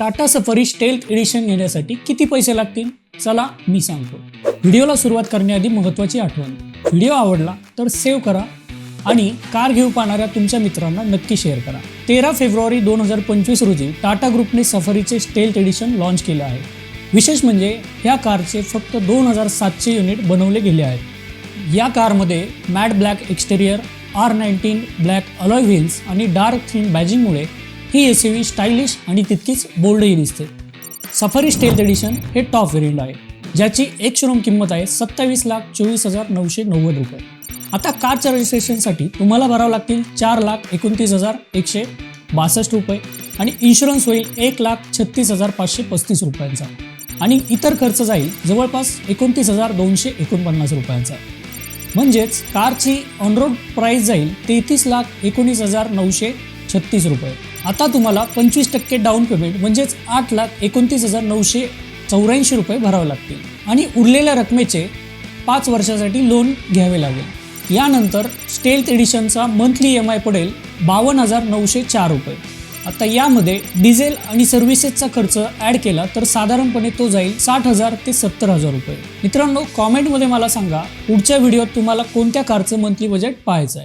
टाटा सफरी stealth addition घेण्यासाठी किती पैसे लागतील? चला मी सांगतो. व्हिडिओला सुरुवात करण्याआधी महत्त्वाची आठवण. व्हिडिओ आवडला तर सेव्ह करा आणि कार घेऊ पाहणाऱ्या तुमच्या मित्रांना नक्की शेअर करा. तेरा फेब्रुवारी दोन हजार पंचवीस रोजी टाटा ग्रुपने सफारीचे स्टेल्थ एडिशन लॉन्च केले आहे. विशेष म्हणजे ह्या कारचे फक्त दोन हजार सातशे युनिट बनवले गेले आहेत. या कारमध्ये matte black exterior R nineteen black alloy wheels आणि डार्क थीम बॅजिंगमुळे ही एस यू व्ही स्टायलिश आणि तितकीच बोल्डही दिसते. सफारी स्टेल्थ एडिशन हे टॉप व्हेरियंट आहे ज्याची एक शोरूम किंमत आहे सत्तावीस लाख चोवीस हजार नऊशे नव्वद रुपये. आता कारच्या रजिस्ट्रेशनसाठी तुम्हाला भरावं लागतील चार लाख एकोणतीस हजार एकशे बासष्ट रुपये आणि इन्शुरन्स होईल एक लाख छत्तीस हजार पाचशे पस्तीस रुपयांचा. आणि इतर खर्च जाईल जवळपास एकोणतीस हजार दोनशे एकोणपन्नास रुपयांचा. म्हणजेच कारची ऑनरोड प्राईस जाईल तेहतीस लाख एकोणीस हजार नऊशे छत्तीस रुपये. आता तुम्हाला पंचवीस टक्के डाऊन पेमेंट म्हणजेच आठ लाख एकोणतीस हजार नऊशे चौऱ्याऐंशी रुपये भरावे लागतील. आणि उरलेल्या रकमेचे पाच वर्षासाठी लोन घ्यावे लागेल. यानंतर स्टेल्थ एडिशनचा मंथली ई एम आय पडेल बावन्न हजार नऊशे चार रुपये. आता यामध्ये डिझेल आणि सर्व्हिसेसचा खर्च ॲड केला तर साधारणपणे तो जाईल साठ हजार ते सत्तर हजार रुपये. मित्रांनो कॉमेंटमध्ये मला सांगा पुढच्या व्हिडिओत तुम्हाला कोणत्या कारचं मंथली बजेट पाहायचं आहे?